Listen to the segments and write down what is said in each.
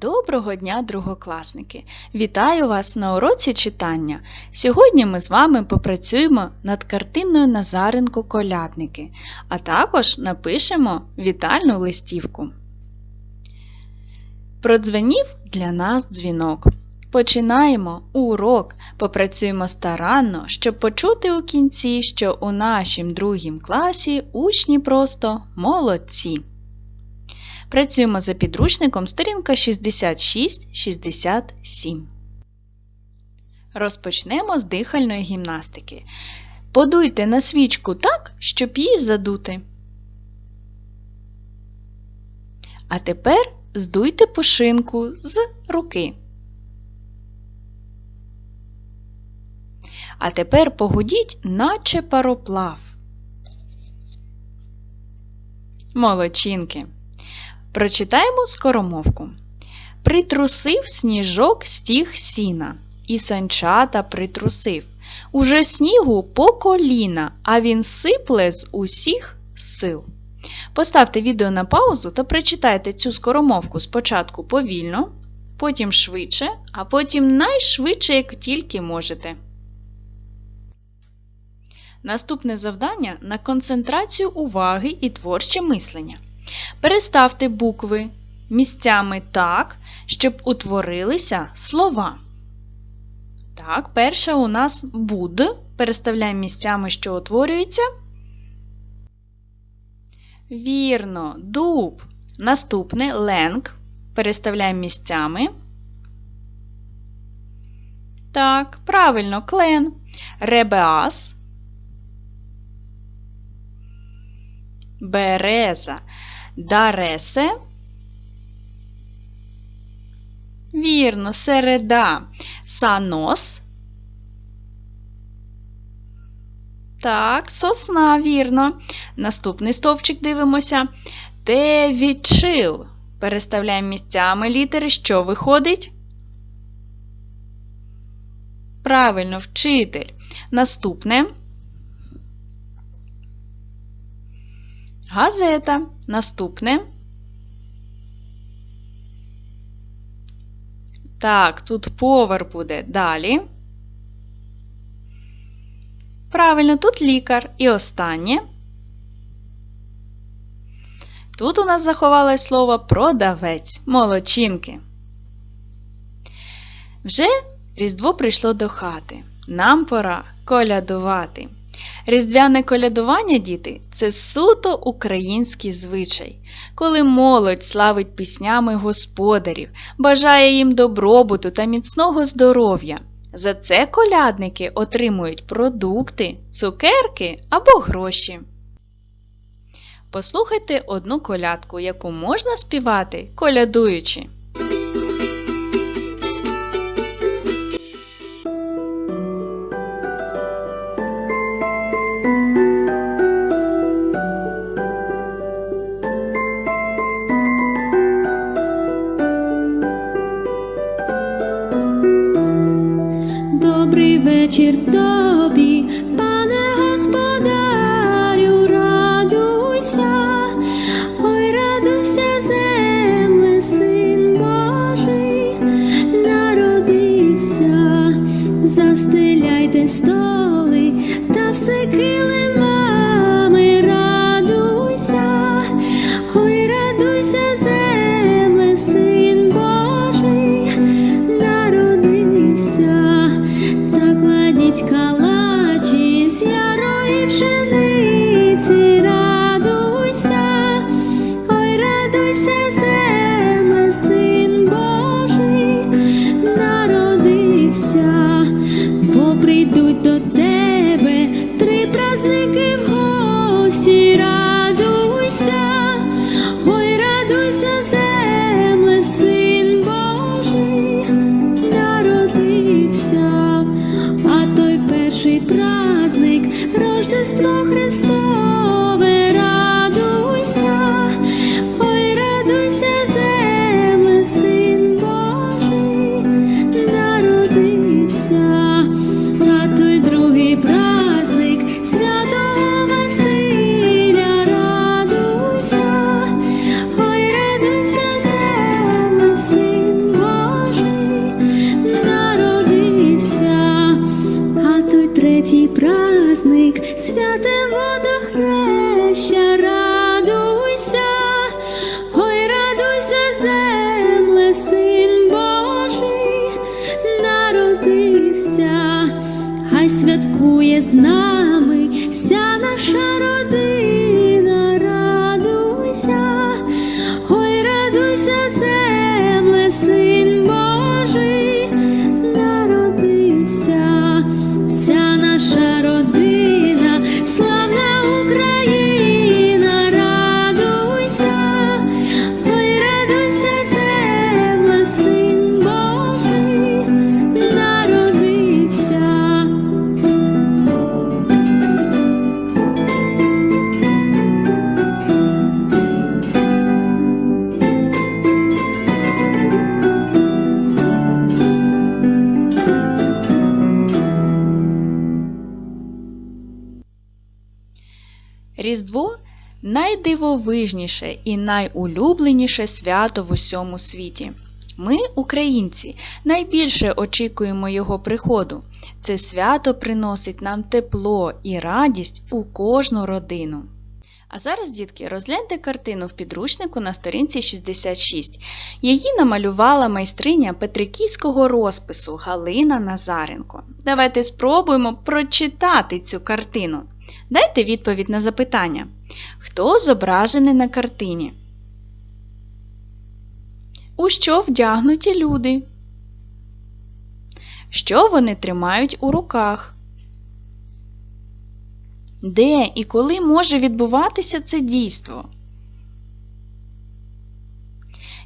Доброго дня, другокласники! Вітаю вас на уроці читання. Сьогодні ми з вами попрацюємо над картиною Назаренко Колядники, а також напишемо вітальну листівку. Продзвенів для нас дзвінок. Починаємо урок, попрацюємо старанно, щоб почути у кінці, що у нашім другім класі учні просто молодці. Працюємо за підручником сторінка 66-67. Розпочнемо з дихальної гімнастики. Подуйте на свічку так, щоб її задути. А тепер здуйте пушинку з руки. А тепер погудіть, наче пароплав. Молодчинки. Прочитаємо скоромовку. Притрусив сніжок стіг сіна, і санчата притрусив. Уже снігу по коліна, а він сипле з усіх сил. Поставте відео на паузу та прочитайте цю скоромовку спочатку повільно, потім швидше, а потім найшвидше, як тільки можете. Наступне завдання на концентрацію уваги і творче мислення. Переставте букви місцями так, щоб утворилися слова. Так, перше у нас буд. Переставляємо місцями, що утворюється. Вірно, дуб. Наступне ленг. Переставляємо місцями. Так, правильно, клен. Ребеас. Береза. Даресе. Вірно, середа. Санос. Так, сосна, вірно. Наступний стовпчик дивимося. Тевічил. Переставляємо місцями літери, що виходить? Правильно, вчитель. Наступне. Газета. Наступне. Так, тут повар буде далі. Правильно, тут лікар. І останнє. Тут у нас заховалось слово продавець, молодчинки. Вже Різдво прийшло до хати. Нам пора колядувати. Різдвяне колядування, діти, це суто український звичай, коли молодь славить піснями господарів, бажає їм добробуту та міцного здоров'я. За це колядники отримують продукти, цукерки або гроші. Послухайте одну колядку, яку можна співати, колядуючи. Дарує з нами вся наша. Найдивовижніше і найулюбленіше свято в усьому світі. Ми, українці, найбільше очікуємо його приходу. Це свято приносить нам тепло і радість у кожну родину. А зараз, дітки, розгляньте картину в підручнику на сторінці 66. Її намалювала майстриня Петриківського розпису Галина Назаренко. Давайте спробуємо прочитати цю картину. Дайте відповідь на запитання. Хто зображений на картині? У що вдягнуті люди? Що вони тримають у руках? Де і коли може відбуватися це дійство?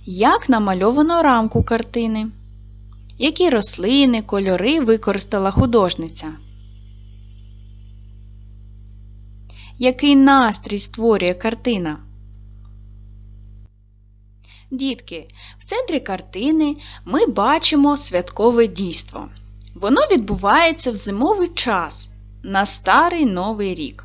Як намальовано рамку картини? Які рослини, кольори використала художниця? Який настрій створює картина? Дітки, в центрі картини ми бачимо святкове дійство. Воно відбувається в зимовий час на старий новий рік.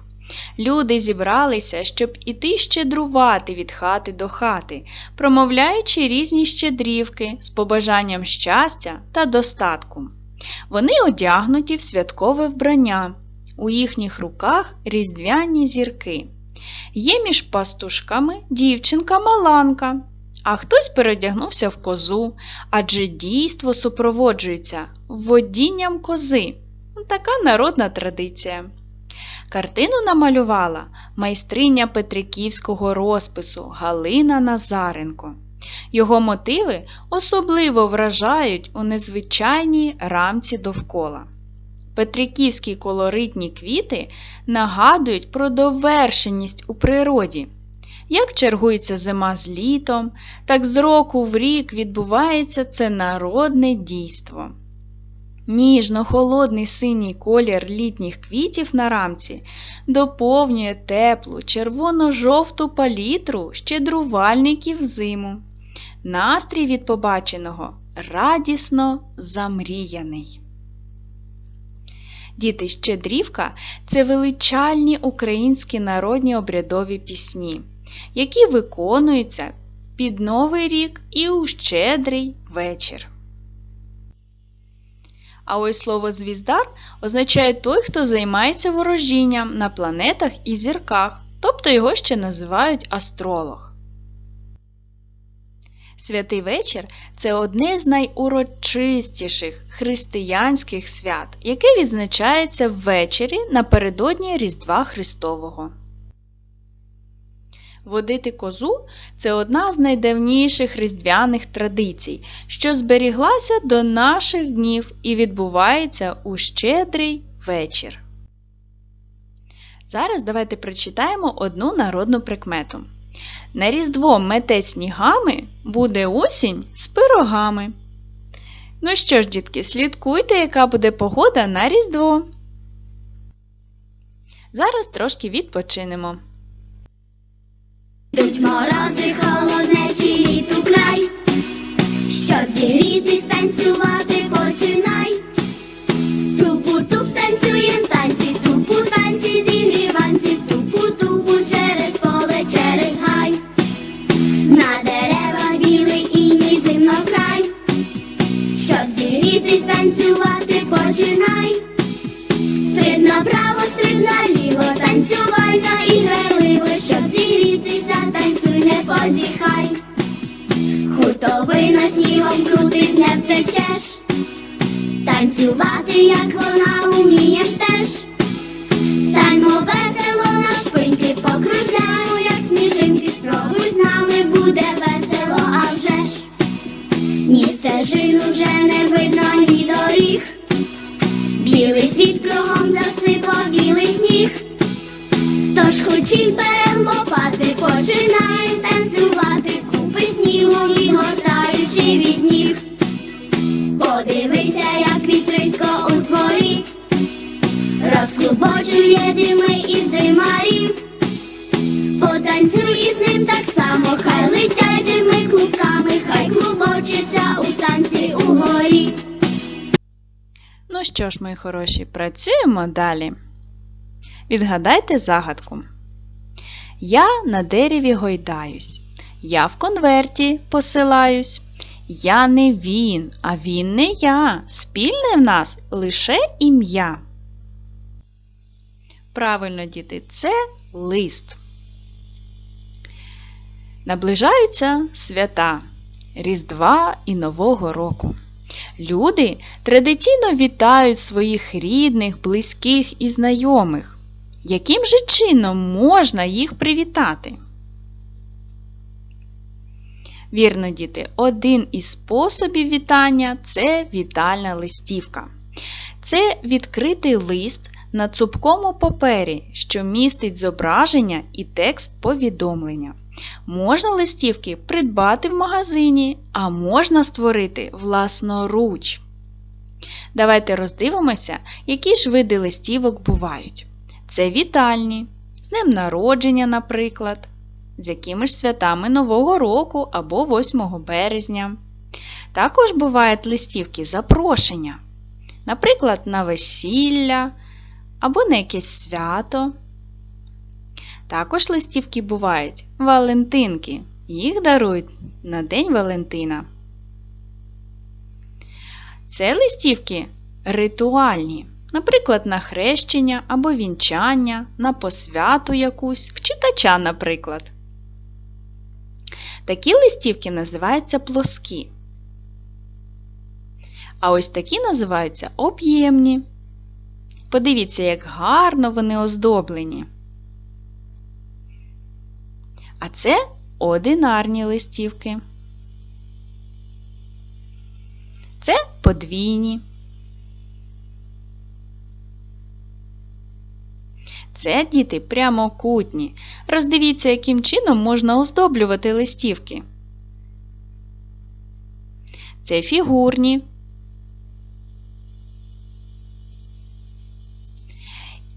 Люди зібралися, щоб іти щедрувати від хати до хати, промовляючи різні щедрівки з побажанням щастя та достатку. Вони одягнуті в святкове вбрання, у їхніх руках різдвяні зірки. Є між пастушками дівчинка Маланка, а хтось передягнувся в козу, адже дійство супроводжується водінням кози. Така народна традиція. Картину намалювала майстриня Петриківського розпису Галина Назаренко. Його мотиви особливо вражають у незвичайній рамці довкола. Петриківські колоритні квіти нагадують про довершеність у природі. Як чергується зима з літом, так з року в рік відбувається це народне дійство. Ніжно-холодний синій колір літніх квітів на рамці доповнює теплу червоно-жовту палітру щедрувальників зиму. Настрій від побаченого радісно замріяний. Діти щедрівка це величальні українські народні обрядові пісні, які виконуються під Новий рік і у щедрий вечір. А ось слово звіздар означає той, хто займається ворожінням на планетах і зірках, тобто його ще називають астролог. Святий вечір це одне з найурочистіших християнських свят, яке відзначається ввечері напередодні Різдва Христового. Водити козу це одна з найдавніших різдвяних традицій, що зберіглася до наших днів і відбувається у щедрий вечір. Зараз давайте прочитаємо одну народну прикмету. На різдво мете снігами буде осінь з пирогами. Ну що ж, дітки, слідкуйте, яка буде погода на різдво. Зараз трошки відпочинемо. Йдуть морози, холоднечі літу край, щоб зігрітись, танцювати починай. Починай. Стриб направо, стриб наліво, танцювай на грайливо, щоб зігрітися, танцюй, не позіхай. Хуртовина снігом крутить, не втечеш. Танцювати, як розклубочує дими із димарів. Потанцюй із ним так само, хай летять дими клубками, хай клубочиться у танці угорі. Ну що ж, мої хороші, працюємо далі. Відгадайте загадку. Я на дереві гойдаюсь. Я в конверті посилаюсь. Я не він, а він не я. Спільне в нас лише ім'я. Правильно, діти, це лист. Наближаються свята Різдва і Нового року. Люди традиційно вітають своїх рідних, близьких і знайомих. Яким же чином можна їх привітати? Вірно, діти, один із способів вітання це вітальна листівка. Це відкритий лист на цупкому папері, що містить зображення і текст повідомлення. Можна листівки придбати в магазині, а можна створити власноруч. Давайте роздивимося, які ж види листівок бувають. Це вітальні, з днем народження, наприклад, з якими ж святами Нового року або 8 березня. Також бувають листівки запрошення, наприклад, на весілля або на якесь свято. Також листівки бувають Валентинки. Їх дарують на День Валентина. Це листівки ритуальні, наприклад, на хрещення або вінчання, на посвяту якусь, в читача, наприклад. Такі листівки називаються плоскі. А ось такі називаються об'ємні. Подивіться, як гарно вони оздоблені. А це одинарні листівки. Це подвійні. Це діти прямокутні. Роздивіться, яким чином можна оздоблювати листівки. Це фігурні.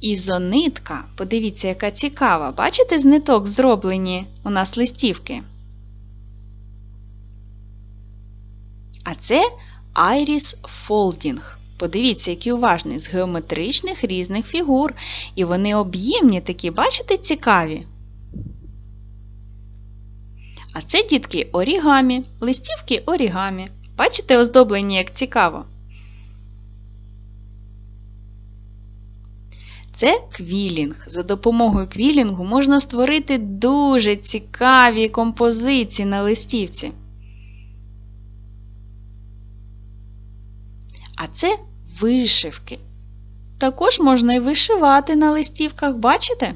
Ізонитка. Подивіться, яка цікава. Бачите, з ниток зроблені у нас листівки. А це Iris Folding. Подивіться, які уважні, з геометричних різних фігур. І вони об'ємні такі, бачите, цікаві. А це дітки орігамі, листівки орігамі. Бачите, оздоблені як цікаво. Це квілінг. За допомогою квілінгу можна створити дуже цікаві композиції на листівці. А це вишивки. Також можна і вишивати на листівках, бачите?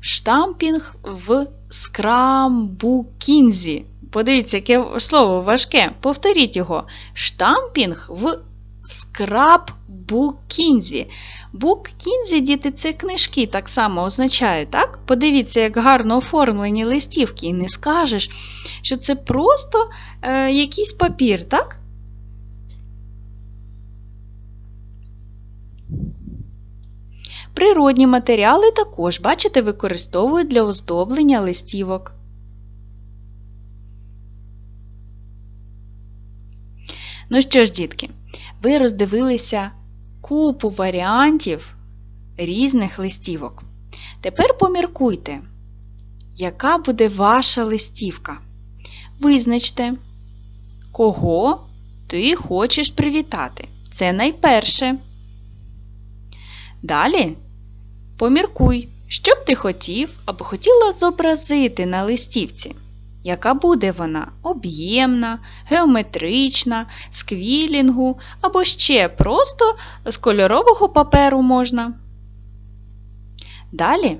Штампінг в скрамбукінзі. Подивіться, яке слово важке. Повторіть його. Штампінг в скраббукінзі. Буккінзі, діти, це книжки так само означають, так? Подивіться, як гарно оформлені листівки, і не скажеш, що це просто е, якийсь папір, так? Природні матеріали також, бачите, використовують для оздоблення листівок. Ну що ж, дітки, ви роздивилися купу варіантів різних листівок. Тепер поміркуйте, яка буде ваша листівка. Визначте, кого ти хочеш привітати. Це найперше. Далі поміркуй, що б ти хотів або хотіла зобразити на листівці. Яка буде вона об'ємна, геометрична, з квілінгу або ще просто з кольорового паперу можна. Далі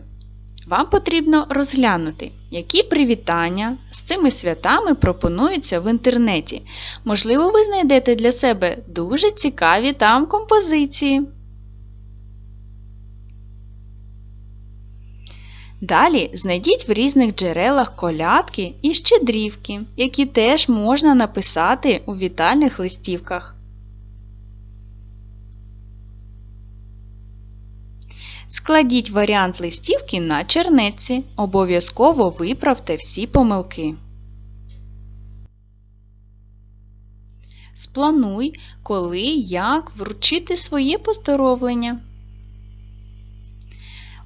вам потрібно розглянути, які привітання з цими святами пропонуються в інтернеті. Можливо, ви знайдете для себе дуже цікаві там композиції. Далі знайдіть в різних джерелах колядки і щедрівки, які теж можна написати у вітальних листівках. Складіть варіант листівки на чернетці. Обов'язково виправте всі помилки. Сплануй, коли як вручити своє поздоровлення.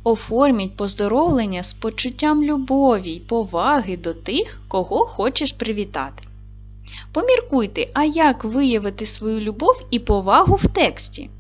Оформіть поздоровлення з почуттям любові й поваги до тих, кого хочеш привітати. Поміркуйте, а як виявити свою любов і повагу в тексті.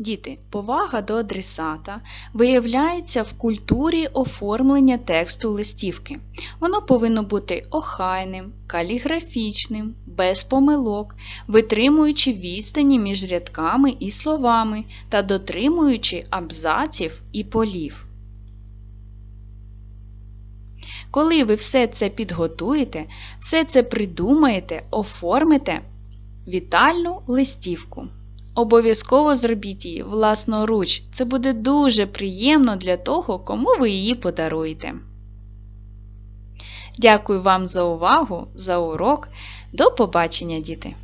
Діти, повага до адресата виявляється в культурі оформлення тексту листівки. Воно повинно бути охайним, каліграфічним, без помилок, витримуючи відстані між рядками і словами та дотримуючи абзаців і полів. Коли ви все це підготуєте, все це придумаєте, оформите вітальну листівку. Обов'язково зробіть її власноруч. Це буде дуже приємно для того, кому ви її подаруєте. Дякую вам за увагу, за урок. До побачення, діти!